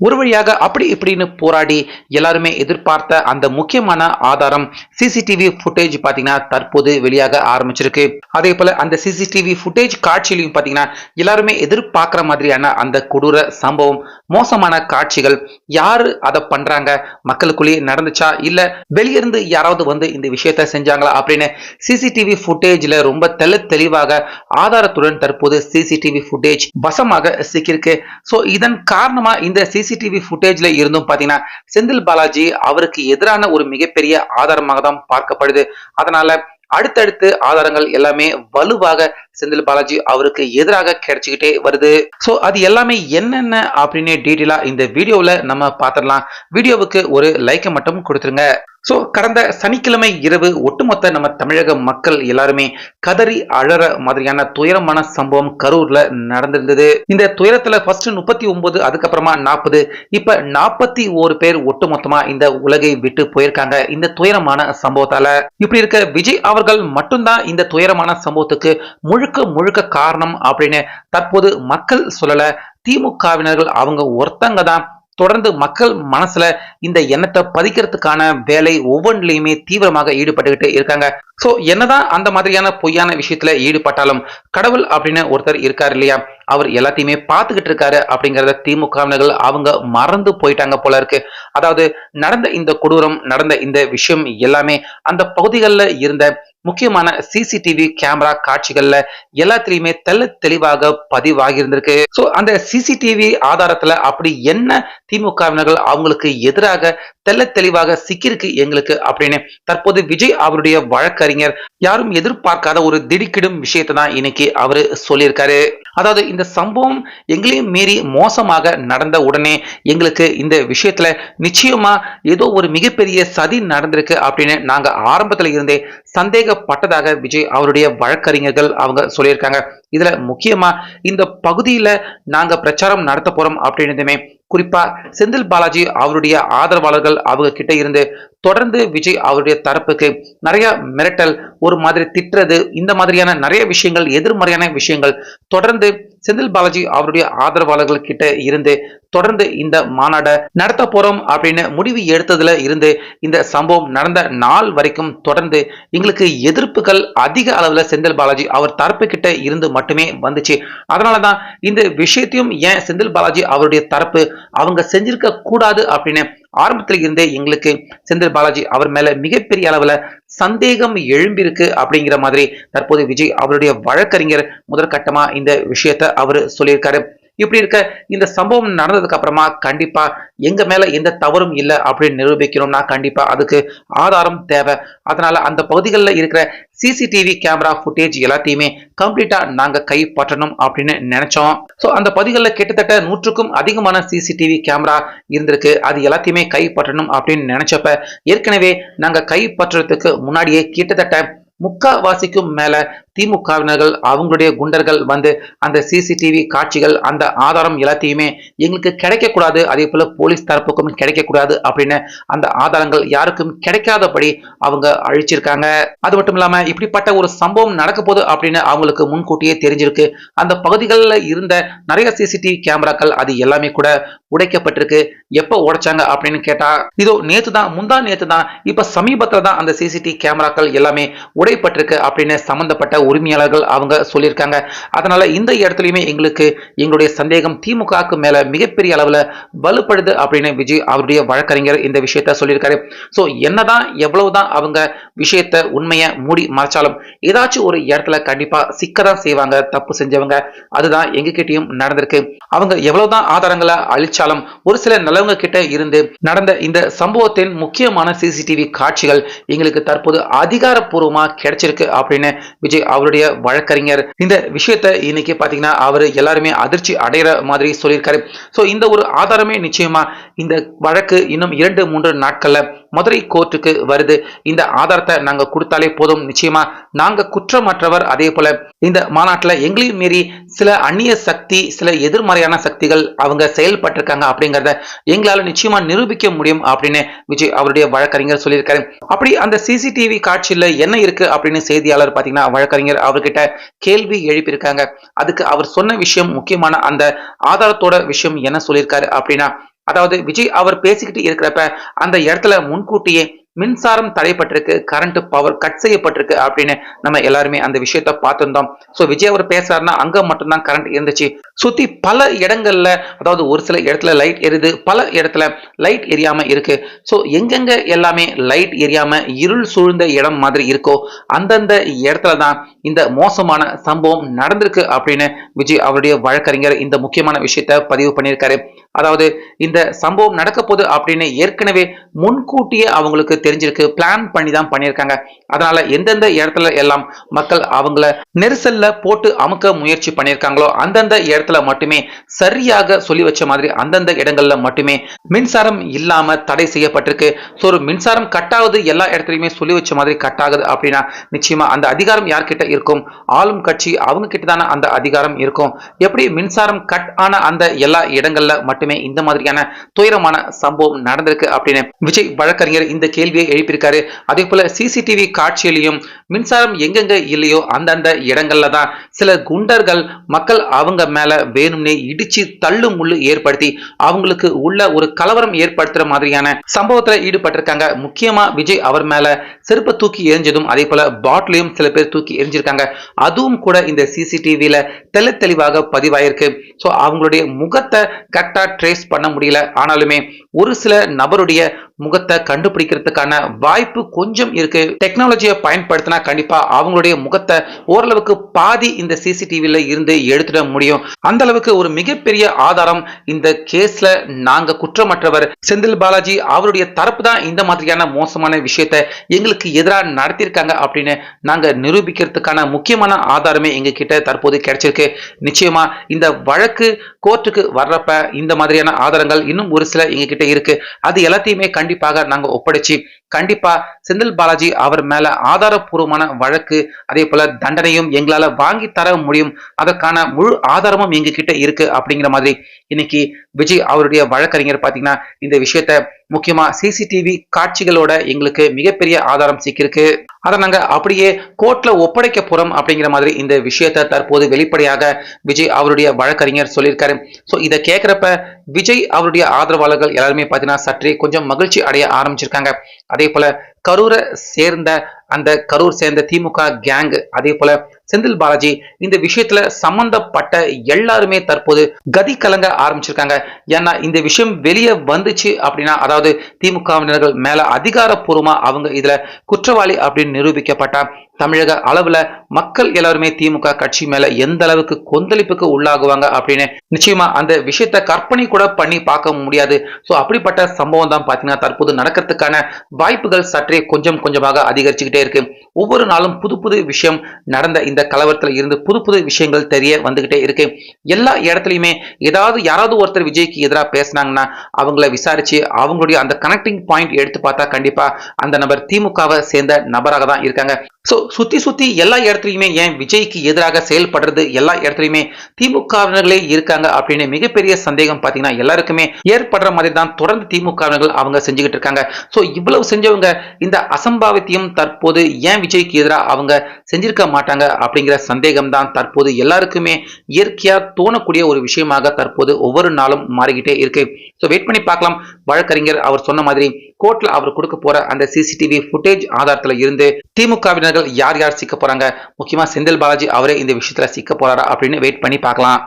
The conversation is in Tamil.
ஒரு வழியாக அப்படி இப்படின்னு போராடி எல்லாருமே எதிர்பார்த்த அந்த முக்கியமான ஆதாரம் சிசிடிவி ஃபுட்டேஜ் பார்த்தீங்கன்னா தற்போது வெளியாக ஆரம்பிச்சிருக்கு. அதே போல அந்த சிசிடிவி ஃபுட்டேஜ் காட்சியிலையும் பார்த்தீங்கன்னா எல்லாருமே எதிர்பார்க்குற மாதிரியான அந்த கொடூர சம்பவம் மோசமான காட்சிகள் யாரு அதை பண்றாங்க மக்களுக்குள்ளேயே நடந்துச்சா இல்ல வெளியிருந்து யாராவது வந்து இந்த விஷயத்த செஞ்சாங்களா அப்படின்னு சிசிடிவி ஃபுட்டேஜ்ல ரொம்ப தெள்ள தெளிவாக ஆதாரத்துடன் தற்போது சிசிடிவி ஃபுட்டேஜ் வசமாக சிக்கியிருக்கு. ஸோ இதன் காரணமா இந்த சிசி சிசிடிவி ஃபுட்டேஜ்ல இருந்தும் பாத்தீங்கன்னா செந்தில் பாலாஜி அவருக்கு எதிரான ஒரு மிகப்பெரிய ஆதாரமாக தான் பார்க்கப்படுது. அதனால அடுத்தடுத்து ஆதாரங்கள் எல்லாமே வலுவாக செந்தில் பாலாஜி அவருக்கு எதிராக கிடைச்சிக்கிட்டே வருது. ஸோ அது எல்லாமே என்னென்ன அப்படின்னு டீட்டெயிலா இந்த வீடியோவில் நம்ம பார்த்துடலாம். வீடியோவுக்கு ஒரு லைக்கை மட்டும் கொடுத்துருங்க. ஸோ கடந்த சனிக்கிழமை இரவு ஒட்டுமொத்த நம்ம தமிழக மக்கள் எல்லாருமே கதறி அழற மாதிரியான துயரமான சம்பவம் கரூர்ல நடந்திருந்தது. இந்த துயரத்துல ஃபர்ஸ்ட் முப்பத்தி ஒன்பது அதுக்கப்புறமா நாற்பது இப்ப நாற்பத்தி ஒரு பேர் ஒட்டுமொத்தமா இந்த உலகை விட்டு போயிருக்காங்க இந்த துயரமான சம்பவத்தால. இப்படி இருக்க விஜய் அவர்கள் மட்டும்தான் இந்த துயரமான சம்பவத்துக்கு முழு முழுக்க முழுக்க காரணம் அப்படின்னு தற்போது மக்கள் சொல்லல. திமுகவினர்கள் அவங்க ஒருத்தங்க தான். தொடர்ந்து மக்கள் மனசுல இந்த எண்ணத்தை பதிக்கிறதுக்கான வேலை ஒவ்வொன்றிலையுமே தீவிரமாக ஈடுபட்டுக்கிட்டு இருக்காங்க. சோ என்னதான் அந்த மாதிரியான பொய்யான விஷயத்துல ஈடுபட்டாலும் கடவுள் அப்படின்னு ஒருத்தர் இருக்காரு இல்லையா? அவர் எல்லாத்தையுமே பார்த்துக்கிட்டு இருக்காரு அப்படிங்கறத திமுகவினர்கள் அவங்க மறந்து போயிட்டாங்க போல இருக்கு. அதாவது நடந்த இந்த கொடூரம் நடந்த இந்த விஷயம் எல்லாமே அந்த பகுதிகளில் இருந்த முக்கியமான சிசிடிவி கேமரா காட்சிகள்ல எல்லாத்திலையுமே தெல்ல தெளிவாக பதிவாகி இருந்திருக்கு அந்த சிசிடிவி ஆதாரத்துல அப்படி என்ன திமுகவினர்கள் அவங்களுக்கு எதிராக தெல்ல தெளிவாக சிக்கிருக்கு எங்களுக்கு அப்படின்னு தற்போது விஜய் அவருடைய வழக்கறிஞர் யாரும் எதிர்பார்க்காத ஒரு திடுக்கிடும் விஷயத்தை தான் இன்னைக்கு அவரு சொல்லியிருக்காரு. அதாவது இந்த சம்பவம் எங்களையும் மீறி மோசமாக நடந்த உடனே எங்களுக்கு இந்த விஷயத்துல நிச்சயமா ஏதோ ஒரு மிகப்பெரிய சதி நடந்திருக்கு அப்படின்னு நாங்க ஆரம்பத்துல இருந்தே சந்தேகப்பட்டதாக விஜய் அவருடைய வழக்கறிஞர்கள் அவங்க சொல்லியிருக்காங்க. இதுல முக்கியமா இந்த பகுதியில நாங்க பிரச்சாரம் நடத்த போறோம் அப்படின்னதுமே குறிப்பா செந்தில் பாலாஜி அவருடைய ஆதரவாளர்கள் அவங்க கிட்ட இருந்து தொடர்ந்து விஜய் அவருடைய தரப்புக்கு நிறைய மிரட்டல் ஒரு மாதிரி திட்டுறது இந்த மாதிரியான நிறைய விஷயங்கள் எதிர்மறையான விஷயங்கள் தொடர்ந்து செந்தில் பாலாஜி அவருடைய ஆதரவாளர்கள் கிட்ட இருந்து தொடர்ந்து இந்த மாநாடை நடத்த போறோம் அப்படின்னு முடிவு எடுத்ததுல இருந்து இந்த சம்பவம் நடந்த நாள் வரைக்கும் தொடர்ந்து எங்களுக்கு எதிர்ப்புகள் அதிக அளவுல செந்தில் பாலாஜி அவர் தரப்பு கிட்ட இருந்து மட்டுமே வந்துச்சு. அதனாலதான் இந்த விஷயத்தையும் ஏன் செந்தில் பாலாஜி அவருடைய தரப்பு அவங்க செஞ்சிருக்க கூடாது அப்படின்னு ஆரம்பத்தில் இருந்தே எங்களுக்கு செந்தில் பாலாஜி அவர் மேல மிகப்பெரிய அளவுல சந்தேகம் எழும்பியிருக்கு அப்படிங்கிற மாதிரி தற்போது விஜய் அவருடைய வழக்கறிஞர் முதற்கட்டமா இந்த விஷயத்த அவர் சொல்லியிருக்காரு. இப்படி இருக்க இந்த சம்பவம் நடந்ததுக்கு அப்புறமா கண்டிப்பா எங்க மேல எந்த தவறும் இல்லை அப்படின்னு நிரூபிக்கணும்னா கண்டிப்பா அதுக்கு ஆதாரம் தேவை. அதனால அந்த பகுதிகளில் இருக்கிற சிசிடிவி கேமரா ஃபுட்டேஜ் எல்லாத்தையுமே கம்ப்ளீட்டா நாங்க கைப்பற்றணும் அப்படின்னு நினைச்சோம். ஸோ அந்த பகுதிகளில் கிட்டத்தட்ட நூற்றுக்கும் அதிகமான சிசிடிவி கேமரா இருந்திருக்கு. அது எல்லாத்தையுமே கைப்பற்றணும் அப்படின்னு நினைச்சப்ப ஏற்கனவே நாங்க கைப்பற்றுறதுக்கு முன்னாடியே கிட்டத்தட்ட முக்காவாசிக்கும் மேல திமுகவினர்கள் அவங்களுடைய குண்டர்கள் வந்து அந்த சிசிடிவி காட்சிகள் அந்த ஆதாரம் எல்லாத்தையுமே எங்களுக்கு கிடைக்கக்கூடாது அதே போல போலீஸ் தரப்புக்கும் கிடைக்கக்கூடாது அப்படின்னு அந்த ஆதாரங்கள் யாருக்கும் கிடைக்காதபடி அவங்க அழிச்சிருக்காங்க. அது மட்டும் இல்லாம இப்படிப்பட்ட ஒரு சம்பவம் நடக்க போகுது அப்படின்னு அவங்களுக்கு முன்கூட்டியே தெரிஞ்சிருக்கு. அந்த பகுதிகளில் இருந்த நிறைய சிசிடிவி கேமராக்கள் அது எல்லாமே கூட உடைக்கப்பட்டிருக்கு. எப்போ உடைச்சாங்க அப்படின்னு கேட்டா இதோ நேத்து தான் முந்தா நேத்து தான் இப்ப சமீபத்துல தான் அந்த சிசிடிவி கேமராக்கள் எல்லாமே உடைப்பட்டிருக்கு அப்படின்னு சம்பந்தப்பட்ட உரிமையாளர்கள் அவங்க சொல்லியிருக்காங்க. அதனால இந்த இடத்துலயுமே எங்களுக்கு எங்களுடைய சந்தேகம் திமுகவுக்கு மேல மிகப்பெரிய அளவுல வலுப்படுது அப்படின்னு விஜய் அவருடைய வழக்கறிஞர் இந்த விஷயத்த சொல்லியிருக்காரு. ஸோ என்னதான் எவ்வளவுதான் அவங்க விஷயத்த உண்மையை மூடி மறைச்சாலும் ஏதாச்சும் ஒரு இடத்துல கண்டிப்பா சிக்கதான் செய்வாங்க தப்பு செஞ்சவங்க. அதுதான் எங்ககிட்டயும் நடந்திருக்கு. அவங்க எவ்வளவுதான் ஆதாரங்களை அழிச்சாலும் ஒரு சில நல்லவங்க கிட்ட இருந்து நடந்த இந்த சம்பவத்தின் முக்கியமான சிசிடிவி காட்சிகள் எங்களுக்கு தற்போது அதிகாரப்பூர்வமாக கிடைச்சிருக்கு அப்படின்னு விஜய் அவருடைய வழக்கறிஞர். இந்த விஷயத்த இன்னைக்கு பாத்தீங்கன்னா அவர் எல்லாருமே அதிர்ச்சி அடைகிற மாதிரி சொல்லியிருக்காரு. ஸோ இந்த ஒரு ஆதாரமே நிச்சயமா இந்த வழக்கு இன்னும் இரண்டு மூன்று நாட்கள்ல மதுரை கோர்ட்டுக்கு வருது. இந்த ஆதாரத்தை நாங்க கொடுத்தாலே போதும். நிச்சயமா நாங்க குற்றமற்றவர் அதே போல இந்த மாநாட்டில் எங்களையும் மீறி சில அந்நிய சக்தி சில எதிர்மறையான சக்திகள் அவங்க செயல்பட்டிருக்காங்க அப்படிங்கிறத எங்களால நிச்சயமா நிரூபிக்க முடியும் அப்படின்னு விஜய் அவருடைய வழக்கறிஞர் சொல்லியிருக்காரு. அப்படி அந்த சிசிடிவி காட்சியில் என்ன இருக்கு அப்படின்னு செய்தியாளர் பார்த்தீங்கன்னா வழக்கறிஞர் அவர்கிட்ட கேள்வி எழுப்பியிருக்காங்க. அதுக்கு அவர் சொன்ன விஷயம் முக்கியமான அந்த ஆதாரத்தோட விஷயம் என்ன சொல்லியிருக்காரு அப்படின்னா அதாவது விஜய் அவர் பேசிக்கிட்டு இருக்கிறப்ப அந்த இடத்துல முன்கூட்டியே மின்சாரம் தடைப்பட்டிருக்கு கரண்ட் பவர் கட் செய்யப்பட்டிருக்கு அப்படின்னு நம்ம எல்லாருமே அந்த விஷயத்த பார்த்திருந்தோம். ஸோ விஜய் அவர் பேசுறாருன்னா அங்க மட்டும்தான் கரண்ட் இருந்துச்சு. சுத்தி பல இடங்கள்ல அதாவது ஒரு சில இடத்துல லைட் எரியுது பல இடத்துல லைட் எரியாம இருக்கு. ஸோ எங்கெங்க எல்லாமே லைட் எரியாம இருள் சூழ்ந்த இடம் மாதிரி இருக்கோ அந்தந்த இடத்துல தான் இந்த மோசமான சம்பவம் நடந்திருக்கு அப்படின்னு விஜய் அவருடைய வழக்கறிஞர் இந்த முக்கியமான விஷயத்த பதிவு பண்ணியிருக்காரு. அதாவது இந்த சம்பவம் நடக்க போகுது அப்படின்னு ஏற்கனவே முன்கூட்டியே அவங்களுக்கு தெரிஞ்சிருக்கு. பிளான் பண்ணி தான் பண்ணியிருக்காங்க. அதனால எந்தெந்த இடத்துல எல்லாம் மக்கள் அவங்கள நெரிசல்ல போட்டு அமுக்க முயற்சி பண்ணியிருக்காங்களோ அந்தந்த இடத்துல மட்டுமே சரியாக சொல்லி வச்ச மாதிரி அந்தந்த இடங்கள்ல மட்டுமே மின்சாரம் இல்லாம தடை செய்யப்பட்டிருக்கு. ஸோ ஒரு மின்சாரம் கட் ஆகுது எல்லா இடத்துலையுமே சொல்லி வச்ச மாதிரி கட் ஆகுது அப்படின்னா நிச்சயமா அந்த அதிகாரம் யார்கிட்ட இருக்கும்? ஆளும் கட்சி அவங்க கிட்ட தானே அந்த அதிகாரம் இருக்கும். எப்படி மின்சாரம் கட் ஆன அந்த எல்லா இடங்கள்ல மட்டுமே இந்த மாதிரியான துயரமான சம்பவம் நடந்திருக்கு அப்படின்னு விஜய் வழக்கறிஞர் இந்த கேள்வி கேள்வியை எழுப்பியிருக்காரு. அதே போல சிசிடிவி காட்சியிலையும் மின்சாரம் எங்கெங்க இல்லையோ அந்தந்த இடங்கள்ல தான் சில குண்டர்கள் மக்கள் அவங்க மேல வேணும்னே இடிச்சு தள்ளு முள்ளு ஏற்படுத்தி அவங்களுக்கு உள்ள ஒரு கலவரம் ஏற்படுத்துற மாதிரியான சம்பவத்துல ஈடுபட்டிருக்காங்க. முக்கியமா விஜய் அவர் மேல செருப்பை தூக்கி எரிஞ்சதும் அதே போல பாட்டிலையும் சில பேர் தூக்கி எரிஞ்சிருக்காங்க அதுவும் கூட இந்த சிசிடிவியில தெள்ள தெளிவாக பதிவாயிருக்கு. ஸோ அவங்களுடைய முகத்தை கரெக்டா ட்ரேஸ் பண்ண முடியல. ஆனாலுமே ஒரு சில நபருடைய முகத்தை கண்டுபிடிக்கிறதுக்கான வாய்ப்பு கொஞ்சம் இருக்கு. டெக்னாலஜியை பயன்படுத்தினா கண்டிப்பா அவங்களுடைய முகத்தை ஓரளவுக்கு பாதி இந்த சிசிடிவில இருந்து எடுத்துட முடியும். அந்த அளவுக்கு ஒரு மிகப்பெரிய ஆதாரம் இந்த கேஸ்ல நாங்க குற்றமற்றவர் செந்தில் பாலாஜி அவருடைய தரப்பு தான் இந்த மாதிரியான மோசமான விஷயத்தை எங்களுக்கு எதிராக நடத்தியிருக்காங்க அப்படின்னு நாங்க நிரூபிக்கிறதுக்கான முக்கியமான ஆதாரமே எங்க கிட்ட தற்போது கிடைச்சிருக்கு. நிச்சயமா இந்த வழக்கு கோர்ட்டுக்கு வர்றப்ப இந்த மாதிரியான ஆதாரங்கள் இன்னும் ஒரு சில எங்க கிட்ட இருக்கு. அது எல்லாத்தையுமே கண்டிப்பாக நாங்க ஒப்படைச்சு கண்டிப்பா செந்தில் பாலாஜி அவர் மேல ஆதாரப்பூர்வமான வழக்கு அதே போல தண்டனையும் எங்களால வாங்கி தர முடியும். அதற்கான முழு ஆதாரமும் எங்க கிட்ட இருக்கு அப்படிங்கிற மாதிரி இன்னைக்கு விஜய் அவருடைய வழக்கறிஞர் பாத்தீங்கன்னா இந்த விஷயத்த முக்கியமா சிசிடிவி காட்சிகளோட எங்களுக்கு மிகப்பெரிய ஆதாரம் சிக்கிருக்கு அதை நாங்க அப்படியே கோர்ட்ல ஒப்படைக்க போறோம் அப்படிங்கிற மாதிரி இந்த விஷயத்த தற்போது வெளிப்படையாக விஜய் அவருடைய வழக்கறிஞர் சொல்லியிருக்காரு. ஸோ இதை கேட்கிறப்ப விஜய் அவருடைய ஆதரவாளர்கள் எல்லாருமே பார்த்தீங்கன்னா சற்றே கொஞ்சம் மகிழ்ச்சி அடைய ஆரம்பிச்சிருக்காங்க. அதே போல கரூரை சேர்ந்த அந்த கரூர் சேர்ந்த திமுக கேங் அதே போல செந்தில் பாலாஜி இந்த விஷயத்துல சம்பந்தப்பட்ட எல்லாருமே தற்போது கதி கலங்க ஆரம்பிச்சிருக்காங்க. ஏன்னா இந்த விஷயம் வெளியே வந்துச்சு அப்படின்னா அதாவது திமுகவினர்கள் மேல அதிகாரப்பூர்வமா அவங்க இதுல குற்றவாளி அப்படின்னு நிரூபிக்கப்பட்டா தமிழக அளவுல மக்கள் எல்லாருமே திமுக கட்சி மேல எந்த அளவுக்கு கொந்தளிப்புக்கு உள்ளாகுவாங்க அப்படின்னு நிச்சயமா அந்த விஷயத்த கற்பனை கூட பண்ணி பார்க்க முடியாது. ஸோ அப்படிப்பட்ட சம்பவம் தான் பாத்தீங்கன்னா தற்போது நடக்கிறதுக்கான வாய்ப்புகள் சற்றே கொஞ்சம் கொஞ்சமாக அதிகரிச்சுக்கிட்டே இருக்கு. ஒவ்வொரு நாளும் புது புது விஷயம் நடந்த இந்த கலவரத்தில் இருந்து புது புது விஷயங்கள் தெரிய வந்துகிட்டே இருக்கு. எல்லா இடத்துலையுமே ஏதாவது யாராவது ஒருத்தர் விஜய்க்கு எதிராக பேசினாங்கன்னா அவங்கள விசாரிச்சு அவங்களுடைய அந்த கனெக்டிங் பாயிண்ட் எடுத்து பார்த்தா கண்டிப்பா அந்த நபர் திமுகவை சேர்ந்த நபராக தான் இருக்காங்க. ஸோ சுத்தி சுத்தி எல்லா இடத்துலையுமே ஏன் விஜய்க்கு எதிராக செயல்படுறது எல்லா இடத்துலையுமே திமுகவினர்களே இருக்காங்க அப்படின்னு மிகப்பெரிய சந்தேகம் பார்த்தீங்கன்னா எல்லாருக்குமே ஏற்படுற மாதிரி தான் தொடர்ந்து திமுகவினர்கள் அவங்க செஞ்சுக்கிட்டு இருக்காங்க. ஸோ இவ்வளவு செஞ்சவங்க இந்த அசம்பாவித்தியம் தற்போது ஏன் விஜய்க்கு எதிராக அவங்க செஞ்சிருக்க மாட்டாங்க அப்படிங்கிற சந்தேகம் தான் தற்போது எல்லாருக்குமே இயற்கையா தோணக்கூடிய ஒரு விஷயமாக தற்போது ஒவ்வொரு நாளும் மாறிக்கிட்டே இருக்கு. ஸோ வெயிட் பண்ணி பார்க்கலாம். வழக்கறிஞர் அவர் சொன்ன மாதிரி கோர்ட்ல அவர் கொடுக்க போற அந்த சிசிடிவி ஃபுட்டேஜ் ஆதாரத்துல இருந்து திமுகவினர்கள் யார் யார் சிக்க போறாங்க? முக்கியமா செந்தில் பாலாஜி அவரே இந்த விஷயத்துல சிக்க போறாரா அப்படின்னு வெயிட் பண்ணி பார்க்கலாம்.